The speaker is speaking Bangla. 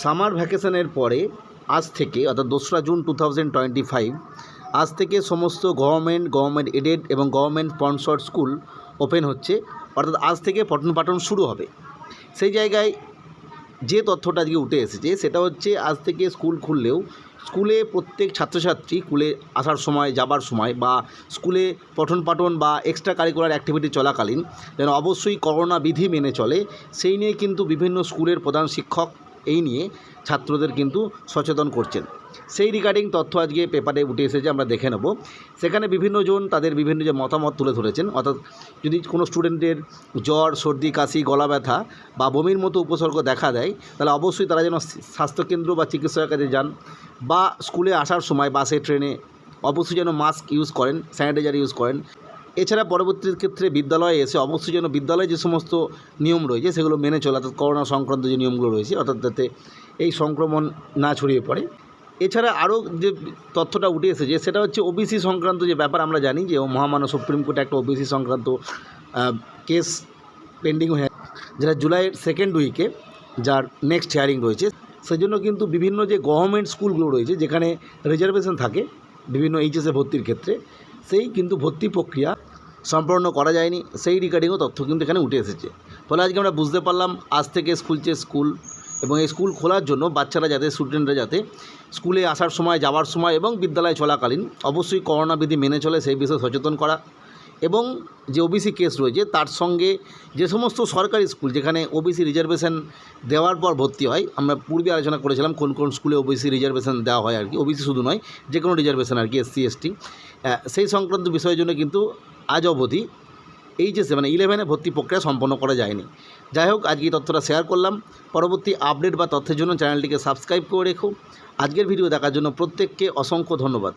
সামার ভ্যাকেশনের পরে আজ থেকে, অর্থাৎ দোসরা June two thousand twenty five, আজ থেকে সমস্ত গভর্নমেন্ট গভর্নমেন্ট এডেড এবং গভর্নমেন্ট স্পন্সর্ড স্কুল ওপেন হচ্ছে, অর্থাৎ আজ থেকে পঠন পাঠন শুরু হবে। সেই জায়গায় যে তথ্যটা আজকে উঠে এসেছে, সেটা হচ্ছে আজ থেকে স্কুল খুললেও স্কুলে প্রত্যেক ছাত্রছাত্রী স্কুলে আসার সময়, যাবার সময় বা স্কুলে পঠন পাঠন বা এক্সট্রা কারিকুলার অ্যাক্টিভিটি চলাকালীন যেন অবশ্যই করোনা বিধি মেনে চলে, সেই নিয়ে কিন্তু বিভিন্ন স্কুলের প্রধান শিক্ষক এই নিয়ে ছাত্রদের কিন্তু সচেতন করছেন। সেই রিগার্ডিং তথ্য আজকে পেপারে উঠে এসেছে, আমরা দেখে নেব। সেখানে বিভিন্ন জন তাদের বিভিন্ন যে মতামত তুলে ধরেছেন, অর্থাৎ যদি কোনো স্টুডেন্টের জ্বর, সর্দি, কাশি, গলা ব্যথা বা বমির মতো উপসর্গ দেখা দেয়, তাহলে অবশ্যই তারা যেন স্বাস্থ্যকেন্দ্র বা চিকিৎসকের কাছে যান বা স্কুলে আসার সময় বাসে, ট্রেনে অবশ্যই যেন মাস্ক ইউজ করেন স্যানিটাইজার ইউজ করেন। এছাড়া পরবর্তী ক্ষেত্রে বিদ্যালয়ে এসে অবশ্যই যেন বিদ্যালয়ে যে সমস্ত নিয়ম রয়েছে, সেগুলো মেনে চলে, অর্থাৎ করোনা সংক্রান্ত যে নিয়মগুলো রয়েছে, অর্থাৎ যাতে এই সংক্রমণ না ছড়িয়ে পড়ে। এছাড়া আরও যে তথ্যটা উঠে এসেছে, সেটা হচ্ছে ওবিসি সংক্রান্ত যে ব্যাপার আমরা জানি যে, মহামান্য সুপ্রিম কোর্টে একটা ওবিসি সংক্রান্ত কেস পেন্ডিং হয়ে যেটা জুলাইয়ের সেকেন্ড উইকে যার নেক্সট হিয়ারিং রয়েছে, সেজন্য কিন্তু বিভিন্ন যে গভর্নমেন্ট স্কুলগুলো রয়েছে, যেখানে রিজার্ভেশন থাকে বিভিন্ন এইচএসে ভর্তির ক্ষেত্রে, সেই কিন্তু ভর্তি প্রক্রিয়া সম্পন্ন করা যায়নি, সেই রিগার্ডিংও তথ্য কিন্তু এখানে উঠে এসেছে। ফলে আজকে আমরা বুঝতে পারলাম, আজ থেকে খুলছে স্কুল এবং এই স্কুল খোলার জন্য বাচ্চারা যাতে স্টুডেন্টরা যাতে স্কুলে আসার সময়, যাওয়ার সময় এবং বিদ্যালয় চলাকালীন অবশ্যই করোনা বিধি মেনে চলে, সেই বিষয়ে সচেতন করা এবং যে ওবিসি কেস রয়েছে, তার সঙ্গে যে সমস্ত সরকারি স্কুল যেখানে ওবিসি রিজার্ভেশন দেওয়ার পর ভর্তি হয়, আমরা পূর্বে আলোচনা করেছিলাম কোন কোন স্কুলে ওবিসি রিজার্ভেশন দেওয়া হয় আর কি। ওবিসি শুধু নয় যে কোনো রিজার্ভেশন আর কি এসসি এসটি সেই সংক্রান্ত বিষয়ের জন্য কিন্তু আজ অবধি এইচএসে মানে ইলেভেনে ভর্তি প্রক্রিয়া সম্পন্ন করা যায়নি। যাই হোক, আজকে তথ্যটা শেয়ার করলাম। পরবর্তী আপডেট বা তথ্যের জন্য চ্যানেলটিকে সাবস্ক্রাইব করে রেখো। আজকের ভিডিও দেখার জন্য প্রত্যেককে অসংখ্য ধন্যবাদ।